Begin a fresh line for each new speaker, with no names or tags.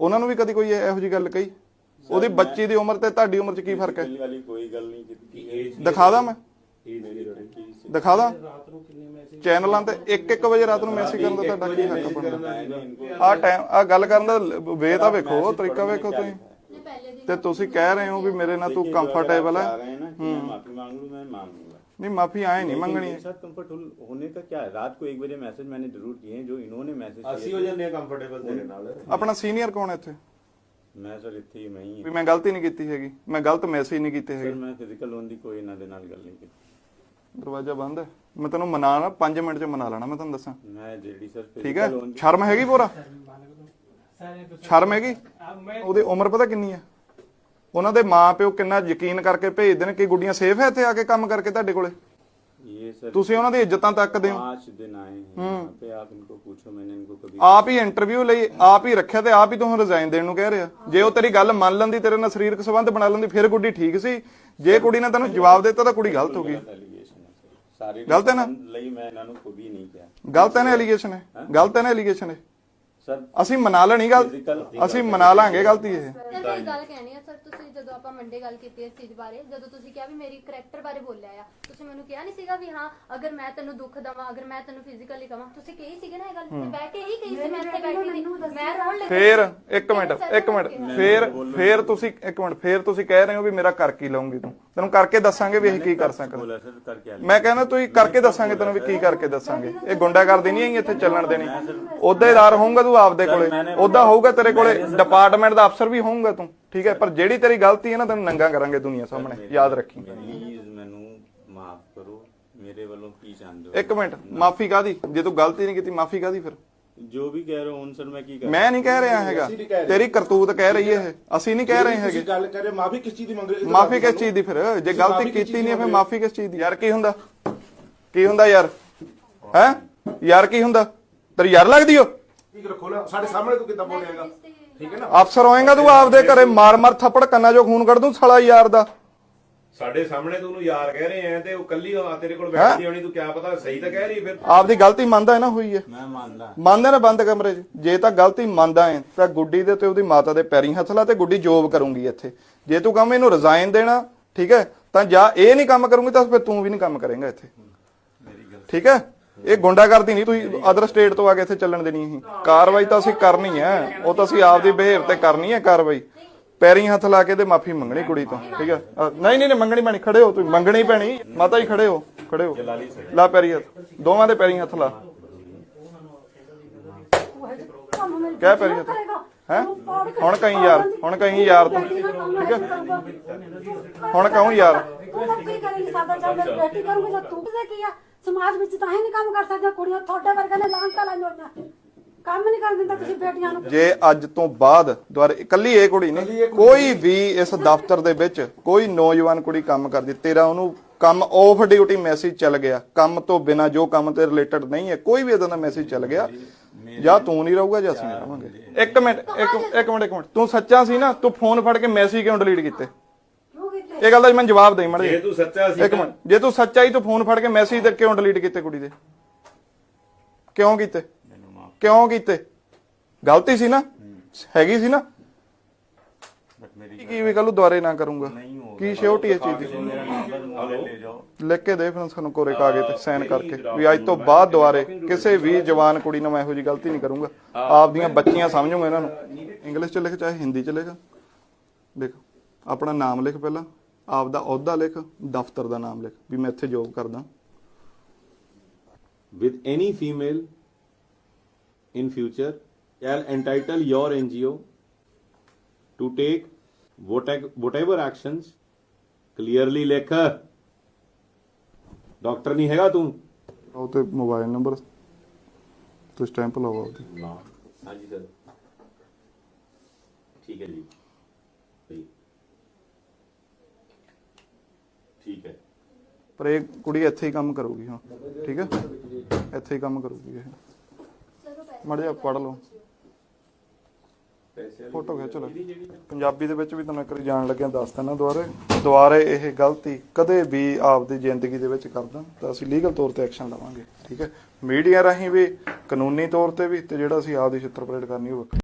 ਉਹਨਾਂ ਨੂੰ ਵੀ ਕਦੀ ਕੋਈ ਇਹੋ ਜੀ ਗੱਲ ਕਹੀ? ਉਹਦੀ ਬੱਚੀ ਦੀ ਉਮਰ ਤੇ ਤੁਹਾਡੀ ਉਮਰ 'ਚ ਕੀ ਫ਼ਰਕ ਹੈ?
ਵਾਲੀ
ਮੈਂ? age ਚੈਨਲਾਂ ਤੇ 1-1 ਵਜੇ ਰਾਤ ਨੂੰ ਮੈਸੇਜ ਕਰਨ ਦਾ ਤੁਹਾਡਾ ਕੀ ਹੱਕ ਬਣਦਾ? ਆ ਟਾਈਮ ਆ ਗੱਲ ਕਰਨ ਦਾ ਵੇ ਤਾਂ ਵੇਖੋ ਤਰੀਕਾ ਵੇਖੋ ਤੁਸੀਂ। ਤੇ ਤੁਸੀਂ ਕਹਿ ਰਹੇ ਹੋ ਵੀ ਮੇਰੇ ਨਾਲ ਤੂੰ ਕੰਫਰਟੇਬਲ ਹੈ
ਮਾਫੀ ਮੰਗ ਲੂ ਮੈਂ ਮੰਨ ਲੂ मांग लूं मैं मांग लूंगा
ਨਹੀਂ ਮਾਫੀ ਆਏ ਨਹੀਂ
लेकिन
ਮੰਗਣੀ
मेरे साथ कंफर्टेबल होने का क्या है रात को एक बजे मैसेज मैंने जरूर किए हैं जो इन्होंने मैसेज
ਅਸੀਂ ਹੋ ਜਾਂਦੇ ਆ ਕੰਫਰਟੇਬਲ ਤੇਰੇ ਨਾਲ
ਆਪਣਾ ਸੀਨੀਅਰ ਕੌਣ ਹੈ ਇੱਥੇ
मैं सर इतने ही मैं ही
ਵੀ ਮੈਂ ਗਲਤੀ ਨਹੀਂ ਕੀਤੀ ਹੈਗੀ ਮੈਂ ਗਲਤ ਮੈਸੇਜ ਨਹੀਂ ਕੀਤੇ
सर
ਹੈਗੇ
मैं फिजिकल लोन ਦੀ ਕੋਈ ਇਹਨਾਂ ਦੇ ਨਾਲ ਗੱਲ ਨਹੀਂ ਕੀਤੀ
ਦਰਵਾਜ਼ਾ ਬੰਦ ਹੈ ਮੈਂ ਤੈਨੂੰ ਮਨਾ ਲਾ 5 ਮਿੰਟ ਚ ਮਨਾ ਲੈਣਾ ਮੈਂ ਤੁਹਾਨੂੰ ਦੱਸਾਂ
ਮੈਂ ਜਿਹੜੀ ਸਰ
ਠੀਕ ਹੈ
ਫਿਜ਼ੀਕਲ ਲੋਨ
ਸ਼ਰਮ ਹੈਗੀ ਪੂਰਾ ਸ਼ਰਮ ਹੈਗੀ ਉਹਦੀ ਉਮਰ ਪਤਾ ਕਿੰਨੀ ਹੈ ਉਹਨਾਂ ਦੇ ਮਾਂ ਪਿਓ ਕਿੰਨਾ ਯਕੀਨ ਕਰਕੇ ਭੇਜਦੇ ਨੇ ਕਿ ਗੁੱਡੀਆਂ ਸੇਫ ਹੈ ਇੱਥੇ ਆ ਕੇ ਕੰਮ ਕਰਕੇ ਤੁਹਾਡੇ ਕੋਲੇ? ਤੁਸੀਂ ਉਹਨਾਂ ਦੀ ਇੱਜ਼ਤਾਂ ਤੱਕਦੇ ਹੋ। ਆਪ ਹੀ ਇੰਟਰਵਿਊ ਲਈ ਆਪ ਹੀ ਰੱਖਿਆ ਤੇ ਆਪ ਹੀ ਤੁਹਾਨੂੰ ਰਿਜ਼ਾਈਨ ਦੇਣ ਨੂੰ ਕਹਿ ਰਿਹਾ। ਜੇ ਉਹ ਤੇਰੀ ਗੱਲ ਮੰਨ ਲੈਂਦੀ ਤੇਰੇ ਨਾਲ ਸਰੀਰਕ ਸੰਬੰਧ ਬਣਾ ਲੈਂਦੀ ਫਿਰ ਗੁੱਡੀ ਠੀਕ ਸੀ। ਜੇ ਕੁੜੀ ਨੇ ਤੈਨੂੰ ਜਵਾਬ ਦਿੱਤਾ ਤਾਂ ਕੁੜੀ ਗਲਤ ਹੋ ਗਈ। ਗਲਤ ਹੈ ਨਾ?
ਲਈ ਮੈਂ ਇਹਨਾਂ ਨੂੰ ਕੋਈ ਨਹੀਂ ਕਿਹਾ।
ਗਲਤ ਹੈ ਨਾ ਐਲੀਗੇਸ਼ਨ ਹੈ? ਗਲਤ ਹੈ ਨਾ ਐਲੀਗੇਸ਼ਨ ਹੈ
ਸਰ
ਅਸੀਂ ਮਨਾ ਲੈਣੀ ਗੱਲ ਅਸੀਂ ਮਨਾ ਲਾਂਗੇ ਗਲਤੀ ਇਹ।
ਸਰ ਕੋਈ ਗੱਲ ਕਹਿਣੀ ਹੈ ਸਰ ਤੁਸੀਂ ਜਦੋਂ ਆਪਾਂ ਮੰਡੇ ਗੱਲ ਕੀਤੀ ਇਸ ਚੀਜ਼ ਬਾਰੇ ਜਦੋਂ ਤੁਸੀਂ ਕਿਹਾ ਵੀ ਮੇਰੀ ਕਰੈਕਟਰ ਬਾਰੇ ਬੋਲਿਆ ਆ ਤੁਸੀਂ ਮੈਨੂੰ ਕਿਹਾ ਨਹੀਂ ਸੀਗਾ ਵੀ ਹਾਂ ਅਗਰ ਮੈਂ ਤੈਨੂੰ ਦੁੱਖ ਦਵਾਂ ਅਗਰ ਮੈਂ ਤੈਨੂੰ ਫਿਜ਼ੀਕਲੀ ਕਵਾਂ ਤੁਸੀਂ ਕਹੀ ਸੀਗੇ ਨਾ ਇਹ ਗੱਲ ਤੇ ਬਹਿ ਕੇ ਹੀ ਕਹੀ ਸੀ ਮੈਂ ਇੱਥੇ ਬੈਠੀ ਸੀ। ਮੈਂ ਰੋਣ ਲੱਗੀ
ਫੇਰ ਇੱਕ ਮਿੰਟ ਇੱਕ ਮਿੰਟ ਫੇਰ ਫੇਰ ਤੁਸੀਂ ਇੱਕ ਮਿੰਟ ਫੇਰ ਤੁਸੀਂ ਕਹਿ ਰਹੇ ਹੋ ਵੀ ਮੇਰਾ ਕਰ ਕੀ ਲਊਂਗੀ ਤੂੰ? ਤੈਨੂੰ ਕਰਕੇ ਦੱਸਾਂਗੇ ਵੀ ਇਹ ਕੀ ਕਰ ਸਕਦਾ। ਮੈਂ ਕਹਿੰਦਾ ਤੁਸੀਂ ਕਰਕੇ ਦੱਸਾਂਗੇ ਤੈਨੂੰ ਵੀ ਕੀ ਕਰਕੇ ਦੱਸਾਂਗੇ। ਇਹ ਗੁੰਡਾਗਰਦੀ ਨਹੀਂ ਆਈ ਇੱਥੇ ਚੱਲਣ ਦੇਣੀ। ਅਹੁਦੇਦਾਰ ਹੋਊਗਾ ਤੂੰ ਆਪਦੇ ਕੋਲੇ। ਉਹਦਾ ਹੋਊਗਾ ਤੇਰੇ ਕੋਲੇ ਡਿਪਾਰਟਮੈਂਟ ਦਾ ਅਫਸਰ ਵੀ ਹੋਊਗਾ ਤੂੰ ਠੀਕ ਹੈ? ਪਰ ਜਿਹੜੀ ਤੇਰੀ ਗਲਤੀ ਹੈ ਨਾ ਤੈਨੂੰ ਨੰਗਾ ਕਰਾਂਗੇ ਦੁਨੀਆ ਸਾਹਮਣੇ। ਯਾਦ ਰੱਖੀ।
ਪਲੀਜ਼ ਮੈਨੂੰ ਮਾਫ ਕਰੋ। ਮੇਰੇ ਵੱਲੋਂ ਕੀ ਚਾਹੁੰਦੇ ਹੋ?
ਇੱਕ ਮਿੰਟ ਮਾਫੀ ਕਾਦੀ ਜੇ ਤੂੰ ਗਲਤੀ ਨਹੀਂ ਕੀਤੀ ਮਾਫੀ ਕਾਦੀ ਫਿਰ?
ਜੋ ਵੀ ਕਹਿ ਰਹੇ ਹੋ ਹੁਣ ਸਰ ਮੈਂ ਕੀ ਕਰਾਂ
ਮੈਂ ਨਹੀਂ ਕਹਿ ਰਿਹਾ ਹੈਗਾ। ਤੇਰੀ ਕਰਤੂਤ ਕਹਿ ਰਹੀ ਹੈ ਇਹ। ਅਸੀਂ ਨਹੀਂ ਕਹਿ ਰਹੇ ਹੈਗੇ।
ਤੁਸੀਂ ਗੱਲ ਕਰੇ ਮਾਫੀ ਕਿਸ ਚੀਜ਼ ਦੀ ਮੰਗ ਰਹੇ ਹੋ?
ਮਾਫੀ ਕਿਸ ਚੀਜ਼ ਦੀ ਫਿਰ? ਜੇ ਗਲਤੀ ਕੀਤੀ ਨਹੀਂ ਫਿਰ ਮਾਫੀ ਕਿਸ ਚੀਜ਼ ਦੀ? ਯਾਰ ਕੀ ਹੁੰਦਾ? ਕੀ ਹੁੰਦਾ ਯਾਰ? ਹੈ? ਯਾਰ ਕੀ ਹੁੰਦਾ? ਤੇਰੀ ਯਾਰ ਲੱਗਦੀ ਓ?
ਠੀਕ ਰੱਖੋ ਨਾ ਸਾਡੇ ਸਾਹਮਣੇ ਤੂੰ ਕਿੱਦਾਂ ਬੋਲੇਗਾ? ਠੀਕ ਹੈ ਨਾ?
ਅਫਸਰ ਹੋਏਗਾ ਤੂੰ ਆਪਦੇ ਘਰੇ ਮਾਰ ਮਾਰ ਥੱਪੜ ਕੰਨਾਂ 'ਚੋਂ ਖੂਨ ਕੱਢ ਦੂੰ ਸਾਲਾ ਯਾਰ ਦਾ।
ਸਾਡੇ ਸਾਹਮਣੇ ਤੂੰ ਉਹਨੂੰ ਯਾਰ ਕਹਿ ਰਹੇ ਆ ਤੇ ਉਹ ਕੱਲੀ ਆ ਤੇਰੇ ਕੋਲ ਬੈਠੀ ਹੋਣੀ ਤੂੰ ਕਿਆ ਪਤਾ ਸਹੀ ਤਾਂ ਕਹਿ ਰਹੀ ਫਿਰ।
ਆਪਦੀ ਗਲਤੀ ਮੰਨਦਾ ਹੈ ਨਾ ਹੋਈ ਹੈ
ਮੈਂ ਮੰਨਦਾ।
ਮੰਨਦਾ ਨਾ ਬੰਦ ਕਮਰੇ 'ਚ। ਜੇ ਤਾਂ ਗਲਤੀ ਮੰਨਦਾ ਹੈ ਤਾਂ ਗੁੱਡੀ ਦੇ ਤੇ ਉਹਦੀ ਮਾਤਾ ਦੇ ਪੈਰੀਂ ਹੱਥ ਲਾ ਤੇ ਗੁੱਡੀ ਜੋਬ ਕਰੂੰਗੀ ਇੱਥੇ। ਜੇ ਤੂੰ ਕਹਵੇਂ ਇਹਨੂੰ ਰਿਜ਼ਾਈਨ ਦੇਣਾ ਠੀਕ ਹੈ ਤਾਂ ਜਾਂ ਇਹ ਨਹੀਂ ਕੰਮ ਕਰੂੰਗੀ ਤਾਂ ਫਿਰ ਤੂੰ ਵੀ ਨਹੀਂ ਕੰਮ ਕਰੇਂਗਾ ਇੱਥੇ। ਠੀਕ ਹੈ? ਇਹ ਗੁੰਡਾਗਰਦੀ ਨਹੀਂ ਤੁਸੀਂ ਅਦਰ ਸਟੇਟ ਤੋਂ ਆ ਕੇ ਇੱਥੇ ਚੱਲਣ ਦੇਣੀ ਸੀ ਕਾਰਵਾਈ ਤਾਂ ਅਸੀਂ ਕਰਨੀ ਹੈ ਉਹ ਤਾਂ ਅਸੀਂ ਆਪਦੀ ਬਿਹੇਵ ਤੇ ਕਰਨੀ ਹੈ ਕਾਰਵਾਈ। ਪੈਰੀਂ ਹੱਥ ਲਾ ਕੇ ਤੇ ਮਾਫੀ ਮੰਗਣੀ ਕੁੜੀ ਤੋਂ ਠੀਕ ਹੈ? ਅ, ਨਹੀਂ ਨਹੀਂ ਨਹੀਂ ਮੰਗਣੀ ਪੈਣੀ ਖੜੇ ਹੋ ਤੁਸੀਂ ਮੰਗਣੀ ਪੈਣੀ ਮਾਤਾ ਜੀ ਖੜੇ ਹੋ ਖੜੇ ਹੋ। ਲਾ ਪੈਰੀ ਹੱਥ ਦੋਵਾਂ ਦੇ ਪੈਰੀਂ ਹੱਥ ਲਾ। ਕਹਿ ਪੈਰੀ ਹੱਥ। ਹੈ? ਹੁਣ ਕਹੀਂ ਯਾਰ ਹੁਣ ਕਹੀਂ ਯਾਰ ਤੂੰ ਠੀਕ ਹੈ? ਹੁਣ ਕਹੂੰ ਯਾਰ।
ਤੂੰ ਤਾਂ ਕੀ ਕਰੇਂਗੀ ਸਾਡਾ ਚੱਲ ਮੇਰੀ ਬੇਟੀ ਕਰੂੰਗੀ ਤਾਂ ਤੂੰ। ਤੇ ਕੀ ਆ? ਸਮਾਜ ਵਿੱਚ ਤਾਂ ਹੀ ਨਹੀਂ ਕੰਮ ਕਰ ਸਕਦੀਆਂ ਕੁੜੀਆਂ ਤੁਹਾਡੇ ਵਰਗੇ ਨੇ ਲਾਂਟਾ ਲਾਈਆਂ ਹੋਈਆਂ। ਕੰਮ ਨਹੀਂ ਕਰ ਦਿੰਦਾ ਤੁਸੀਂ ਬੇਟੀਆਂ ਨੂੰ।
ਜੇ ਅੱਜ ਤੋਂ ਬਾਅਦ ਦੁਆਰੇ ਇਕੱਲੀ ਇਹ ਕੁੜੀ ਨਹੀਂ ਕੋਈ ਵੀ ਇਸ ਦਫ਼ਤਰ ਦੇ ਵਿੱਚ ਕੋਈ ਨੌਜਵਾਨ ਕੁੜੀ ਕੰਮ ਕਰਦੀ ਤੇਰਾ ਉਹਨੂੰ ਕੰਮ ਆਫ ਡਿਊਟੀ ਮੈਸੇਜ ਚੱਲ ਗਿਆ। ਕੰਮ ਤੋਂ ਬਿਨਾ ਜੋ ਕੰਮ ਤੇ ਰਿਲੇਟਡ ਨਹੀਂ ਹੈ ਕੋਈ ਵੀ ਇਦਾਂ ਦਾ ਮੈਸੇਜ ਚੱਲ ਗਿਆ। ਜਾਂ ਤੂੰ ਨਹੀਂ ਰਹੂਗਾ ਜਾਂ ਅਸੀਂ ਨਹੀਂ ਰਹਾਂਗੇ ਇੱਕ ਮਿੰਟ ਇੱਕ ਇੱਕ ਮਿੰਟ ਇੱਕ ਮਿੰਟ। ਤੂੰ ਸੱਚਾ ਸੀ ਨਾ ਤੂੰ ਫੋਨ ਫੜ ਕੇ ਮੈਸੇਜ ਕਿਉਂ ਡਿਲੀਟ ਕੀਤੇ? ਇਹ ਗੱਲ ਦਾ ਮੈਨੂੰ ਜਵਾਬ ਦੇ ਮੜੇ
ਜੇ ਤੂੰ ਸੱਚਾ ਸੀ
ਇੱਕ ਮਿੰਟ ਜੇ ਤੂੰ ਸੱਚਾ ਹੀ ਤੂੰ ਫੋਨ ਫੜ ਕੇ ਮੈਸੇਜ ਤੇ ਕਿਉਂ ਡਿਲੀਟ ਕੀਤੇ ਕੁੜੀ ਦੇ? ਕਿਉਂ ਕੀਤੇ? ਕਿਉਂ ਕੀਤੇ? ਗਲਤੀ ਸੀ ਨਾ? ਹੈਗੀ ਸੀ ਨਾ? ਕੀ ਵੀ ਕੱਲ ਨੂੰ ਦੁਬਾਰੇ ਨਾ ਕਰੂੰਗਾ। ਕੀ ਸ਼ਿਓਰਟੀ ਹੈ ਚੀਜ਼ ਦੀ ਲਿਖ ਕੇ ਦੇ ਫਿਰ ਸਾਨੂੰ ਕੋਰੇ ਕਾਗਜ਼ ਤੇ ਸਾਈਨ ਕਰਕੇ। ਵੀ ਅੱਜ ਤੋਂ ਬਾਅਦ ਦੁਬਾਰੇ ਕਿਸੇ ਵੀ ਜਵਾਨ ਕੁੜੀ ਨਾਲ ਮੈਂ ਇਹੋ ਜੀ ਗਲਤੀ ਨਹੀਂ ਕਰੂੰਗਾ। ਆਪਦੀਆਂ ਬੱਚੀਆਂ ਸਮਝੂਗਾ ਇਹਨਾਂ ਨੂੰ। ਇੰਗਲਿਸ਼ ਚ ਲਿਖ ਚਾਹੇ ਹਿੰਦੀ ਚ ਲਿਖ। ਲਿਖ ਆਪਣਾ ਨਾਮ ਲਿਖ ਪਹਿਲਾਂ। ਆਪ ਦਾ ਅਹੁਦਾ ਲਿਖ ਦਫ਼ਤਰ ਦਾ ਨਾਮ ਲਿਖ। ਵੀ ਮੈਂ ਇੱਥੇ ਜੋਬ ਕਰਦਾ।
With any female in future shall entitle your NGO to take whate- whatever actions clearly ਲਿਖ ਡਾਕਟਰ ਨਹੀਂ ਹੈਗਾ ਤੂੰ
ਉਹ ਤੇ ਮੋਬਾਈਲ ਨੰਬਰ ਤੇ ਸਟੈਂਪ ਲਾਓ ਉਹਦੀ
ਨਾ ਹਾਂਜੀ ਸਰ ਠੀਕ ਹੈ ਜੀ ਸਹੀ ਠੀਕ ਹੈ
ਪਰ ਇਹ ਕੁੜੀ ਇੱਥੇ ਹੀ ਕੰਮ ਕਰੂਗੀ ਹਾਂ ਠੀਕ ਹੈ ਇੱਥੇ ਹੀ ਕੰਮ ਕਰੂਗੀ ਇਹ
ਸਰ
ਪੜ ਲਓ। ਫੋਟੋ ਖਿੱਚ ਲਓ। ਪੰਜਾਬੀ ਦੇ ਵਿੱਚ ਵੀ ਤੁਹਾਨੂੰ ਇੱਕ ਵਾਰੀ ਜਾਣ ਲੱਗਿਆ ਦੱਸ ਦਿੰਦਾ ਦੁਬਾਰੇ ਦੁਬਾਰੇ ਇਹ ਗਲਤੀ ਕਦੇ ਵੀ ਆਪਦੀ ਜ਼ਿੰਦਗੀ ਦੇ ਵਿੱਚ ਕਰਦਾ। ਤਾਂ ਅਸੀਂ ਲੀਗਲ ਤੌਰ ਤੇ ਐਕਸ਼ਨ ਲਵਾਂਗੇ, ਠੀਕ ਹੈ? ਮੀਡੀਆ ਰਾਹੀਂ ਵੀ, ਕਾਨੂੰਨੀ ਤੌਰ ਤੇ ਵੀ, ਤੇ ਜਿਹੜਾ ਅਸੀਂ ਆਪਦੀ ਛਿੱਤਰ ਪਰੇਡ ਕਰਨੀ ਉਹ